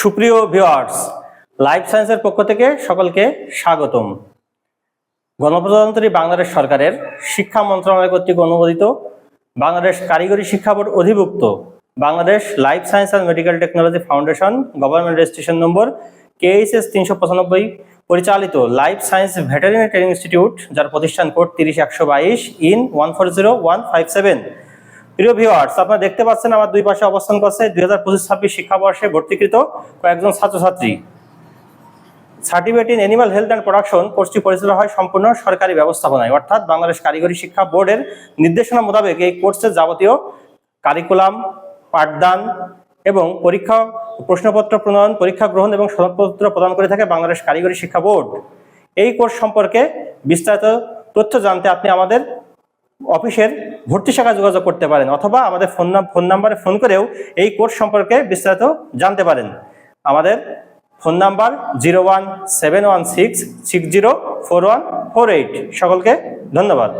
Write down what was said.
সুপ্রিয় viewers, life সায়েন্সের পক্ষ থেকে সকলকে স্বাগতম। গণপ্রজাতন্ত্রী বাংলাদেশ সরকারের শিক্ষা মন্ত্রণালয় কর্তৃক অনুমোদিত বাংলাদেশ কারিগরি শিক্ষা বোর্ড অধিভুক্ত Bangladesh life science and medical technology foundation government registration number KHS তিনশো পঁচানব্বই, পরিচালিত life science veterinary training institute, যার প্রতিষ্ঠান কোড তিরিশ একশো বাইশ in one four zero one five seven. প্রিয় ভিউয়ার্স আপনারা দেখতে পাচ্ছেন আমার দুই পাশে অবস্থান করছে দুই হাজার পঁচিশ ছাব্বিশ শিক্ষাবর্ষে ভর্তিকৃত কয়েকজন ছাত্রছাত্রী। Certificate in animal health and production কোর্সটি পরিচালনা হয় সম্পূর্ণ সরকারি ব্যবস্থাপনায়, অর্থাৎ বাংলাদেশ কারিগরি শিক্ষা বোর্ডের নির্দেশনা মোতাবেক এই কোর্সের যাবতীয় কারিকুলাম পাঠদান এবং পরীক্ষা প্রশ্নপত্র প্রণয়ন, পরীক্ষা গ্রহণ এবং সনদপত্র প্রদান করে থাকে বাংলাদেশ কারিগরি শিক্ষা বোর্ড। এই কোর্স সম্পর্কে বিস্তারিত তথ্য জানতে আপনি আমাদের অফিসের ভর্তি শাখা যোগাযোগ করতে পারেন অথবা আমাদের ফোন ফোন নাম্বারে ফোন করেও এই কোর্স সম্পর্কে বিস্তারিত জানতে পারেন। আমাদের phone number zero one seven one six six zero four one four eight. সকলকে ধন্যবাদ।